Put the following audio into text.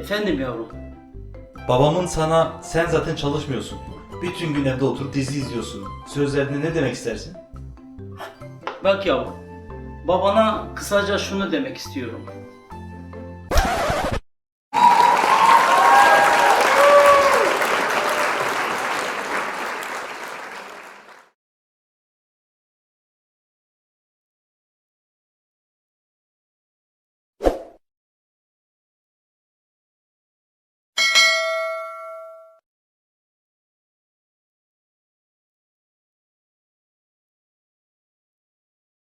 Efendim yavrum. Babamın sana sen zaten çalışmıyorsun. Bütün gün evde oturup dizi izliyorsun. Sözlerinde ne demek istersin? Bak yavrum. Babana kısaca şunu demek istiyorum.